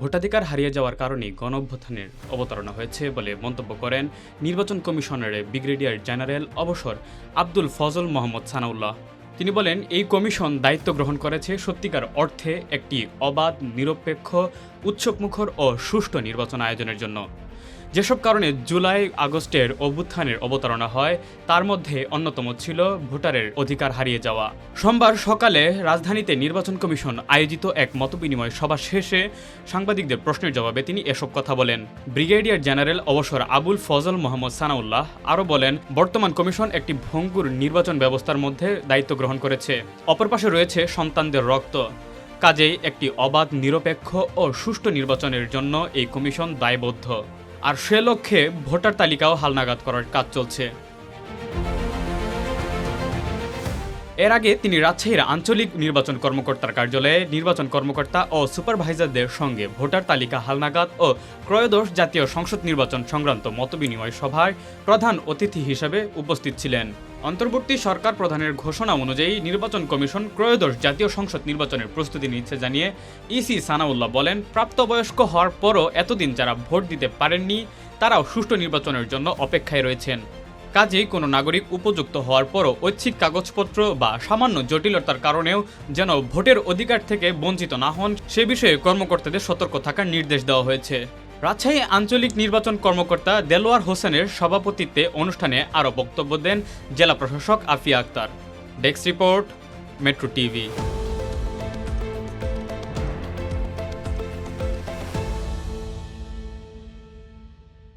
ভোটাধিকার হারিয়ে যাওয়ার কারণে গণঅভ্যুত্থানের অবতারণা হয়েছে বলে মন্তব্য করেন নির্বাচন কমিশনারের ব্রিগেডিয়ার জেনারেল অবসর আব্দুল ফজল মোহাম্মদ সানাউল্লাহ। তিনি বলেন, এই কমিশন দায়িত্ব গ্রহণ করেছে সত্যিকার অর্থে একটি অবাধ, নিরপেক্ষ উৎসবমুখর ও সুষ্ঠু নির্বাচন আয়োজনের জন্য। যেসব কারণে জুলাই আগস্টের অভ্যুত্থানের অবতারণা হয়, তার মধ্যে অন্যতম ছিল ভোটারের অধিকার হারিয়ে যাওয়া। সোমবার সকালে রাজধানীতে নির্বাচন কমিশন আয়োজিত এক মতবিনিময় সভা শেষে সাংবাদিকদের প্রশ্নের জবাবে তিনি এসব কথা বলেন। ব্রিগেডিয়ার জেনারেল অবসর আবুল ফজল মোহাম্মদ সানাউল্লাহ আরও বলেন, বর্তমান কমিশন একটি ভঙ্গুর নির্বাচন ব্যবস্থার মধ্যে দায়িত্ব গ্রহণ করেছে। অপর পাশে রয়েছে সন্তানদের রক্ত। কাজেই একটি অবাধ, নিরপেক্ষ ও সুষ্ঠু নির্বাচনের জন্য এই কমিশন দায়বদ্ধ। আর সে লক্ষ্যে ভোটার তালিকাও হালনাগাদ করার কাজ চলছে। এর আগে তিনি রাজশাহীর আঞ্চলিক নির্বাচন কর্মকর্তার কার্যালয়ে নির্বাচন কর্মকর্তা ও সুপারভাইজারদের সঙ্গে ভোটার তালিকা হালনাগাদ ও ক্রয়োদশ জাতীয় সংসদ নির্বাচন সংক্রান্ত মতবিনিময় সভায় প্রধান অতিথি হিসেবে উপস্থিত ছিলেন। অন্তর্বর্তী সরকার প্রধানের ঘোষণা অনুযায়ী নির্বাচন কমিশন ক্রয়োদশ জাতীয় সংসদ নির্বাচনের প্রস্তুতি নিচ্ছে জানিয়ে ইসি সানাউল্লাহ বলেন, প্রাপ্তবয়স্ক হওয়ার পরও এতদিন যারা ভোট দিতে পারেননি, তারাও সুষ্ঠু নির্বাচনের জন্য অপেক্ষায় রয়েছেন। কাজেই কোনো নাগরিক উপযুক্ত হওয়ার পরও ঐচ্ছিক কাগজপত্র বা সামান্য জটিলতার কারণেও যেন ভোটের অধিকার থেকে বঞ্চিত না হন, সে বিষয়ে কর্মকর্তাদের সতর্ক থাকার নির্দেশ দেওয়া হয়েছে। রাজশাহী আঞ্চলিক নির্বাচন কর্মকর্তা দেলোয়ার হোসেনের সভাপতিত্বে অনুষ্ঠানে আরও বক্তব্য দেন জেলা প্রশাসক Afia Akter. Desk report, Metro TV.